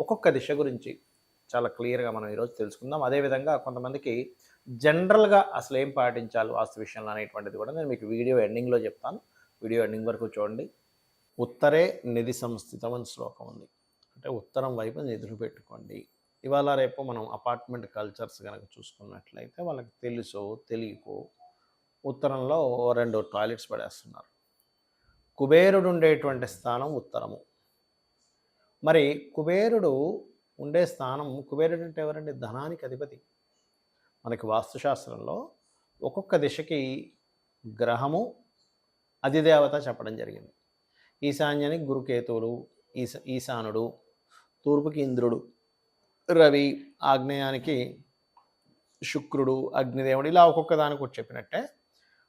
ఒక్కొక్క దిశ గురించి చాలా క్లియర్గా మనం ఈరోజు తెలుసుకుందాం. అదేవిధంగా కొంతమందికి జనరల్గా అసలు ఏం పాటించాలి వాస్తు విషయంలో అనేటువంటిది కూడా నేను మీకు వీడియో ఎండింగ్లో చెప్తాను. వీడియో ఎండింగ్ వరకు చూడండి. ఉత్తరే నిధి సంస్థితం అని శ్లోకం ఉంది. అంటే ఉత్తరం వైపు నిధులు పెట్టుకోండి. ఇవాళ రేపు మనం అపార్ట్మెంట్ కల్చర్స్ కనుక చూసుకున్నట్లయితే వాళ్ళకి తెలుసో తెలియకో ఉత్తరంలో రెండు టాయిలెట్స్ పడేస్తున్నారు. కుబేరుడు ఉండేటువంటి స్థానం ఉత్తరము. మరి కుబేరుడు ఉండే స్థానం కుబేరుడు అంటే ఎవరండి? ధనానికి అధిపతి. మనకి వాస్తుశాస్త్రంలో ఒక్కొక్క దిశకి గ్రహము అధిదేవత చెప్పడం జరిగింది. ఈశాన్యానికి గురుకేతువులు ఈశ ఈశానుడు తూర్పుకి ఇంద్రుడు రవి ఆగ్నేయానికి శుక్రుడు అగ్నిదేవుడు ఇలా ఒక్కొక్క దానికి ఒకటి చెప్పినట్టే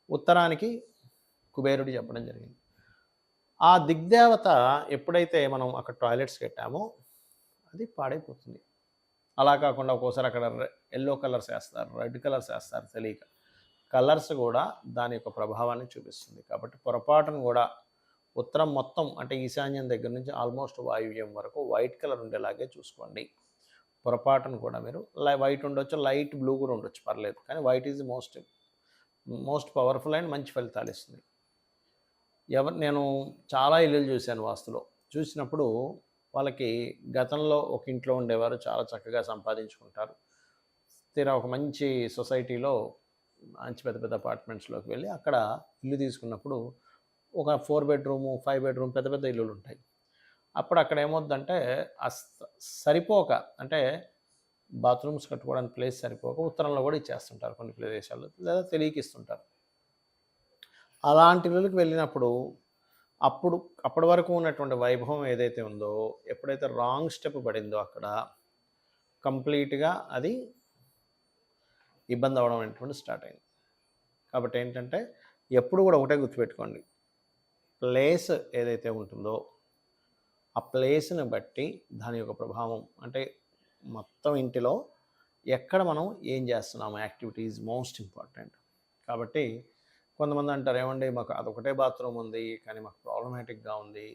ఉత్తరానికి కుబేరుడు చెప్పడం జరిగింది. ఆ దిగ్దేవత ఎప్పుడైతే మనం అక్కడ టాయిలెట్స్ కట్టామో అది పాడైపోతుంది. అలా కాకుండా ఒక్కోసారి అక్కడ ఎల్లో కలర్స్ వేస్తారు రెడ్ కలర్స్ వేస్తారు తెలియక. కలర్స్ కూడా దాని యొక్క ప్రభావాన్ని చూపిస్తుంది. కాబట్టి పొరపాటును కూడా ఉత్తరం మొత్తం అంటే ఈశాన్యం దగ్గర నుంచి ఆల్మోస్ట్ వాయువ్యం వరకు వైట్ కలర్ ఉండేలాగే చూసుకోండి. పొరపాటును కూడా మీరు వైట్ ఉండొచ్చు లైట్ బ్లూ కూడా ఉండొచ్చు పర్లేదు. కానీ white is most most powerful and మంచి ఫలితాలు ఇస్తుంది. ఎవరు నేను చాలా ఇల్లులు చూశాను వాస్తులో. చూసినప్పుడు వాళ్ళకి గతంలో ఒక ఇంట్లో ఉండేవారు చాలా చక్కగా సంపాదించుకుంటారు. తీరా ఒక మంచి సొసైటీలో మంచి పెద్ద పెద్ద అపార్ట్మెంట్స్లోకి వెళ్ళి అక్కడ ఇల్లు తీసుకున్నప్పుడు ఒక ఫోర్ బెడ్రూము ఫైవ్ బెడ్రూమ్ పెద్ద పెద్ద ఇల్లులు ఉంటాయి అప్పుడు అక్కడ ఏమవుద్దంటే సరిపోక అంటే బాత్రూమ్స్ కట్టుకోవడానికి ప్లేస్ సరిపోక ఉత్తరంలో కూడా ఇచ్చేస్తుంటారు కొన్ని ప్రదేశాల్లో లేదా తెలియకిస్తుంటారు. అలాంటి ఇళ్ళకి వెళ్ళినప్పుడు అప్పుడు అప్పటి వరకు ఉన్నటువంటి వైభవం ఏదైతే ఉందో ఎప్పుడైతే రాంగ్ స్టెప్ పడిందో అక్కడ కంప్లీట్గా అది ఇబ్బంది అవడం అనేటువంటి స్టార్ట్ అయింది. కాబట్టి ఏంటంటే ఎప్పుడు కూడా ఒకటే గుర్తుపెట్టుకోండి. ప్లేస్ ఏదైతే ఉంటుందో ఆ ప్లేస్ని బట్టి దాని యొక్క ప్రభావం. అంటే మొత్తం ఇంటిలో ఎక్కడ మనం ఏం చేస్తున్నాము? Activities most important. కాబట్టి కొంతమంది అంటారు ఏమండి మాకు అదొకటే బాత్రూమ్ ఉంది కానీ మాకు ప్రాబ్లమేటిక్గా ఉంది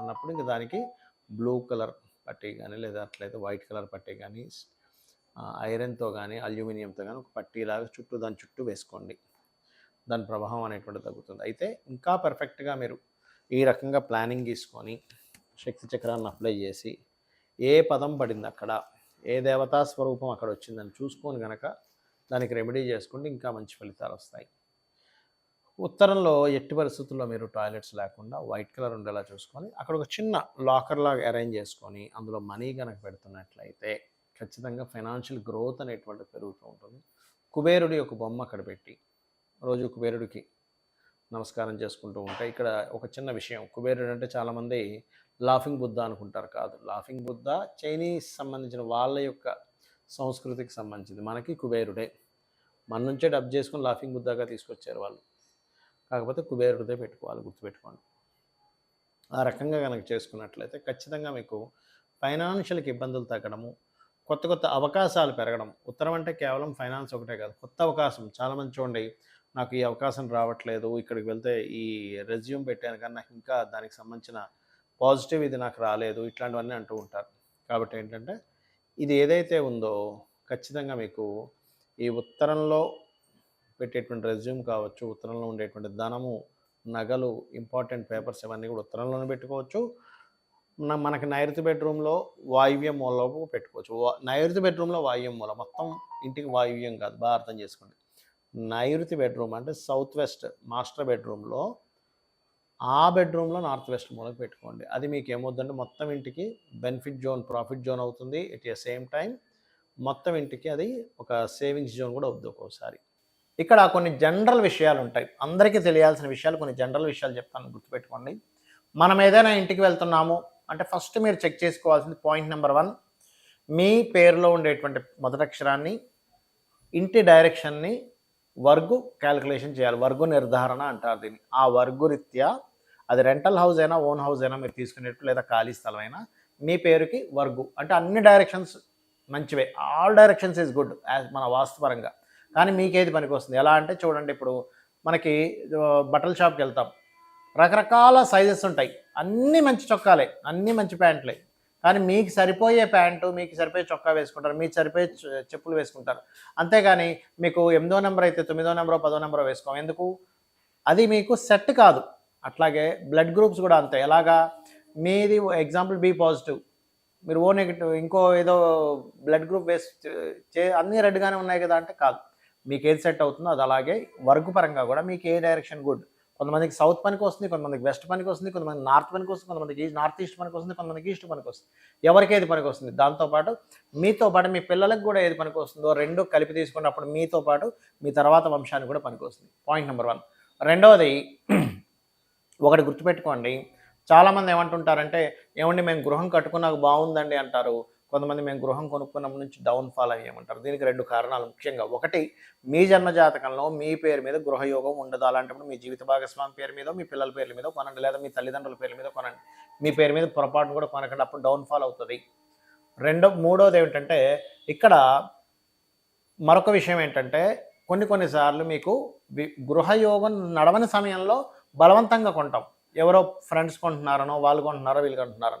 అన్నప్పుడు ఇంక దానికి బ్లూ కలర్ పట్టీ కానీ లేదా అట్లయితే వైట్ కలర్ పట్టీ కానీ ఐరన్తో కానీ అల్యూమినియంతో కానీ ఒక పట్టీలాగా చుట్టూ దాని చుట్టూ వేసుకోండి. దాని ప్రభావం అనేటువంటిది తగ్గుతుంది. అయితే ఇంకా పర్ఫెక్ట్గా మీరు ఈ రకంగా ప్లానింగ్ తీసుకొని శక్తి చక్రాన్ని అప్లై చేసి ఏ పదం పడింది అక్కడ ఏ దేవతా స్వరూపం అక్కడ వచ్చిందని చూసుకొని కనుక దానికి రెమెడీ చేసుకుంటే ఇంకా మంచి ఫలితాలు వస్తాయి. ఉత్తరంలో ఎట్టి పరిస్థితుల్లో మీరు టాయిలెట్స్ లేకుండా వైట్ కలర్ ఉండేలా చూసుకొని అక్కడ ఒక చిన్న లాకర్ లాగా అరేంజ్ చేసుకొని అందులో మనీ కనుక పెడుతున్నట్లయితే ఖచ్చితంగా ఫైనాన్షియల్ గ్రోత్ అనేటువంటి పెరుగుతూ ఉంటుంది. కుబేరుడి యొక్క బొమ్మ అక్కడ పెట్టి రోజు కుబేరుడికి నమస్కారం చేసుకుంటూ ఉంటే ఇక్కడ ఒక చిన్న విషయం కుబేరుడు అంటే చాలామంది లాఫింగ్ బుద్ధ అనుకుంటారు కాదు. లాఫింగ్ బుద్ధ చైనీస్ సంబంధించిన వాళ్ళ యొక్క సంస్కృతికి సంబంధించింది. మనకి కుబేరుడే. మన నుంచే డబ్ చేసుకుని లాఫింగ్ బుద్ధగా తీసుకొచ్చారు వాళ్ళు. కాకపోతే కుబేరుడిదే పెట్టుకోవాలి గుర్తుపెట్టుకోండి. ఆ రకంగా కనుక చేసుకున్నట్లయితే ఖచ్చితంగా మీకు ఫైనాన్షియల్కి ఇబ్బందులు తగ్గడము కొత్త కొత్త అవకాశాలు పెరగడం. ఉత్తరం అంటే కేవలం ఫైనాన్స్ ఒకటే కాదు కొత్త అవకాశం. చాలామంది చూడండి నాకు ఈ అవకాశం రావట్లేదు ఇక్కడికి వెళ్తే ఈ రెజ్యూమ్ పెట్టాను కానీ నాకు ఇంకా దానికి సంబంధించిన పాజిటివ్ ఇది నాకు రాలేదు ఇట్లాంటివన్నీ అంటూ ఉంటారు. కాబట్టి ఏంటంటే ఇది ఏదైతే ఉందో ఖచ్చితంగా మీకు ఈ ఉత్తరంలో పెట్టేటువంటి రెజ్యూమ్ కావచ్చు ఉత్తరంలో ఉండేటువంటి ధనము నగలు ఇంపార్టెంట్ పేపర్స్ ఇవన్నీ కూడా ఉత్తరంలోనే పెట్టుకోవచ్చు. మనకి నైరుతి బెడ్రూమ్లో వాయువ్య మూలలో పెట్టుకోవచ్చు. నైరుతి బెడ్రూమ్లో వాయువ్యం మూల మొత్తం ఇంటికి వాయువ్యం కాదు బాగా అర్థం చేసుకోండి. నైరుతి బెడ్రూమ్ అంటే సౌత్ వెస్ట్ మాస్టర్ బెడ్రూమ్లో ఆ బెడ్రూమ్లో నార్త్ వెస్ట్ మూలకు పెట్టుకోండి. అది మీకు ఏమవుతుందంటే మొత్తం ఇంటికి బెనిఫిట్ జోన్ ప్రాఫిట్ జోన్ అవుతుంది. ఎట్ ఎ సేమ్ టైం మొత్తం ఇంటికి అది ఒక సేవింగ్స్ జోన్ కూడా అవుతుంది ఒక్కోసారి. ఇక్కడ కొన్ని జనరల్ విషయాలు ఉంటాయి. అందరికీ తెలియాల్సిన విషయాలు కొన్ని జనరల్ విషయాలు చెప్తాను గుర్తుపెట్టుకోండి. మనం ఏదైనా ఇంటికి వెళ్తున్నాము అంటే ఫస్ట్ మీరు చెక్ చేసుకోవాల్సింది పాయింట్ నెంబర్ వన్. మీ పేరులో ఉండేటువంటి మొదటక్షరాన్ని ఇంటి డైరెక్షన్ని వర్గు క్యాలిక్యులేషన్ చేయాలి. వర్గు నిర్ధారణ అంటారు దీన్ని. ఆ వర్గు రీత్యా అది రెంటల్ హౌస్ అయినా ఓన్ హౌస్ అయినా మీరు తీసుకునేట్టు లేదా ఖాళీ స్థలం అయినా మీ పేరుకి వర్గు. అంటే అన్ని డైరెక్షన్స్ మంచివే. All directions is good as మన వాస్తుపరంగా కానీ మీకేది పనికొస్తుంది? ఎలా అంటే చూడండి ఇప్పుడు మనకి బట్టల షాప్కి వెళ్తాం. రకరకాల సైజెస్ ఉంటాయి. అన్నీ మంచి చొక్కాలే అన్నీ మంచి ప్యాంట్లే. కానీ మీకు సరిపోయే ప్యాంటు మీకు సరిపోయే చొక్కా వేసుకుంటారు మీకు సరిపోయే చెప్పులు వేసుకుంటారు. అంతేగాని మీకు ఎనిమిదో నెంబర్ అయితే తొమ్మిదో నెంబరో పదో నెంబరో వేసుకోం. ఎందుకు? అది మీకు సెట్ కాదు. అట్లాగే బ్లడ్ గ్రూప్స్ కూడా అంతే. ఎలాగా? మీది ఎగ్జాంపుల్ బి పాజిటివ్. మీరు ఓ నెగిటివ్ ఇంకో ఏదో బ్లడ్ గ్రూప్ వేసి చే అన్నీ రెడ్గానే ఉన్నాయి కదా అంటే కాదు. మీకు ఏది సెట్ అవుతుందో అది అలాగే వర్క్ పరంగా కూడా మీకు ఏ డైరెక్షన్ గుడ్ కొంతమందికి సౌత్ పనికి వస్తుంది కొంతమందికి వెస్ట్ పనికి వస్తుంది కొంతమంది నార్త్ పనికి వస్తుంది కొంతమందికి నార్త్ ఈస్ట్ పనికి వస్తుంది కొంతమందికి ఈస్ట్ పనికి వస్తుంది. ఎవరికి ఏది పనికి వస్తుంది? దాంతోపాటు మీతో పాటు మీ పిల్లలకు కూడా ఏది పనికి వస్తుందో రెండు కలిపి తీసుకున్నప్పుడు మీతో పాటు మీ తర్వాత వంశానికి కూడా పనికి వస్తుంది. పాయింట్ నెంబర్ వన్ రెండవది ఒకటి గుర్తుపెట్టుకోండి. చాలామంది ఏమంటుంటారంటే ఏమండి మేము గృహం కట్టుకున్నాక బాగుందండి అంటారు. కొంతమంది మేము గృహం కొనుక్కున్నప్పటి నుంచి డౌన్ ఫాల్ అయ్యామంటారు. దీనికి రెండు కారణాలు ముఖ్యంగా. ఒకటి మీ జన్మజాతకంలో మీ పేరు మీద గృహయోగం ఉండదు. అలాంటప్పుడు మీ జీవిత భాగస్వామి పేరు మీద మీ పిల్లల పేర్ల మీద కొనండి లేదా మీ తల్లిదండ్రుల పేర్ల మీద కొనండి. మీ పేరు మీద పొరపాటును కూడా కొనకండి అప్పుడు డౌన్ ఫాల్ అవుతుంది. రెండో మూడోది ఏమిటంటే ఇక్కడ మరొక విషయం ఏంటంటే కొన్ని కొన్నిసార్లు మీకు వి- గృహయోగం నడవని సమయంలో బలవంతంగా కొంటాం. ఎవరో ఫ్రెండ్స్ కొంటున్నారనో వాళ్ళు కొంటున్నారో వీళ్ళు కొంటున్నారనో.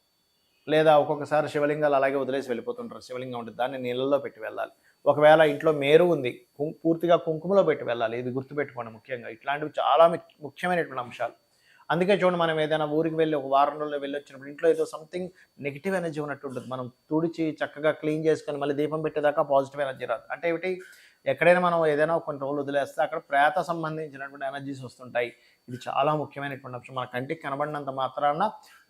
లేదా ఒక్కొక్కసారి శివలింగాలు అలాగే వదిలేసి వెళ్ళిపోతుంటారు. శివలింగం ఉంటుంది దాన్ని నీళ్ళల్లో పెట్టి వెళ్ళాలి. ఒకవేళ ఇంట్లో మేరు ఉంది పూర్తిగా కుంకుమలో పెట్టి వెళ్ళాలి. ఇది గుర్తుపెట్టుకోండి ముఖ్యంగా. ఇట్లాంటివి చాలా ముఖ్యమైనటువంటి అంశాలు. అందుకే చూడండి మనం ఏదైనా ఊరికి వెళ్ళి ఒక వారం రోజుల్లో వెళ్ళి వచ్చినప్పుడు ఇంట్లో ఏదో సంథింగ్ నెగిటివ్ ఎనర్జీ ఉన్నట్టు ఉంటుంది. మనం తుడిచి చక్కగా క్లీన్ చేసుకొని మళ్ళీ దీపం పెట్టేదాకా పాజిటివ్ ఎనర్జీ రాదు. అంటే ఏమిటి? ఎక్కడైనా మనం ఏదైనా కొన్ని రోజులు వదిలేస్తే అక్కడ ప్రేత సంబంధించినటువంటి ఎనర్జీస్ వస్తుంటాయి. ఇది చాలా ముఖ్యమైనటువంటి అంశం. మన కంటికి కనబడినంత మాత్రాన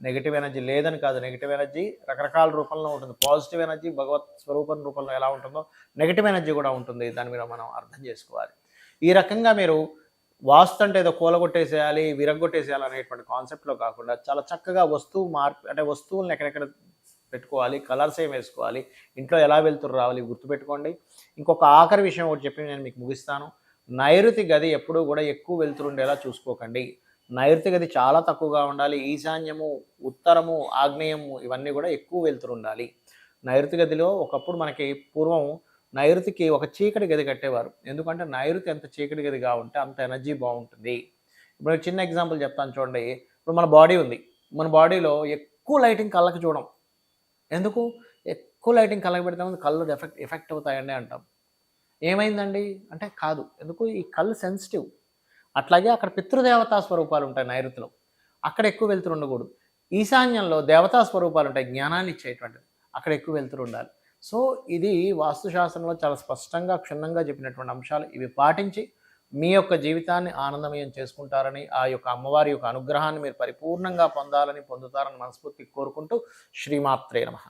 నెగిటివ్ ఎనర్జీ లేదని కాదు. నెగిటివ్ ఎనర్జీ రకరకాల రూపంలో ఉంటుంది. పాజిటివ్ ఎనర్జీ భగవత్ స్వరూపం రూపంలో ఎలా ఉంటుందో నెగిటివ్ ఎనర్జీ కూడా ఉంటుంది. దాని మీద మనం అర్థం చేసుకోవాలి. ఈ రకంగా మీరు వాస్తు అంటే ఏదో కూలగొట్టేసేయాలి విరగొట్టేసేయాలి అనేటువంటి కాన్సెప్ట్లో కాకుండా చాలా చక్కగా వస్తువు మార్పు అంటే వస్తువులను ఎక్కడెక్కడ పెట్టుకోవాలి కలర్స్ ఏం వేసుకోవాలి ఇంట్లో ఎలా వెళ్తురు రావాలి గుర్తుపెట్టుకోండి. ఇంకొక ఆఖరి విషయం ఒకటి చెప్పి నేను మీకు ముగిస్తాను. నైరుతి గది ఎప్పుడూ కూడా ఎక్కువ వెళ్తుండేలా చూసుకోకండి. నైరుతి గది చాలా తక్కువగా ఉండాలి. ఈశాన్యము ఉత్తరము ఆగ్నేయము ఇవన్నీ కూడా ఎక్కువ వెళ్తురు ఉండాలి. నైరుతి గదిలో ఒకప్పుడు మనకి పూర్వం నైరుతికి ఒక చీకటి గది కట్టేవారు. ఎందుకంటే నైరుతి ఎంత చీకటి గదిగా ఉంటే అంత ఎనర్జీ బాగుంటుంది. ఇప్పుడు చిన్న ఎగ్జాంపుల్ చెప్తాను చూడండి. ఇప్పుడు మన బాడీ ఉంది. మన బాడీలో ఎక్కువ లైటింగ్ కళ్ళకి చూడం. ఎందుకు? ఎక్కువ లైటింగ్ కళ్ళకి పెడితే ముందు కళ్ళు ఎఫెక్ట్ ఎఫెక్ట్ అవుతాయండి అంటాం. ఏమైందండి? అంటే కాదు. ఎందుకు? ఈ కళ్ళు సెన్సిటివ్. అట్లాగే అక్కడ పితృదేవతా స్వరూపాలు ఉంటాయి నైరుతిలో. అక్కడ ఎక్కువ వెళ్తురు ఉండకూడదు. ఈశాన్యంలో దేవతా స్వరూపాలు ఉంటాయి జ్ఞానాన్ని ఇచ్చేటువంటిది. అక్కడ ఎక్కువ వెళ్తురు ఉండాలి. సో ఇది వాస్తుశాస్త్రంలో చాలా స్పష్టంగా క్షుణ్ణంగా చెప్పినటువంటి అంశాలు. ఇవి పాటించి మీ యొక్క జీవితాన్ని ఆనందమయం చేసుకుంటారని ఆ యొక్క అమ్మవారి యొక్క అనుగ్రహాన్ని మీరు పరిపూర్ణంగా పొందాలని పొందుతారని మనస్ఫూర్తి కోరుకుంటూ శ్రీమాత్రే నమః.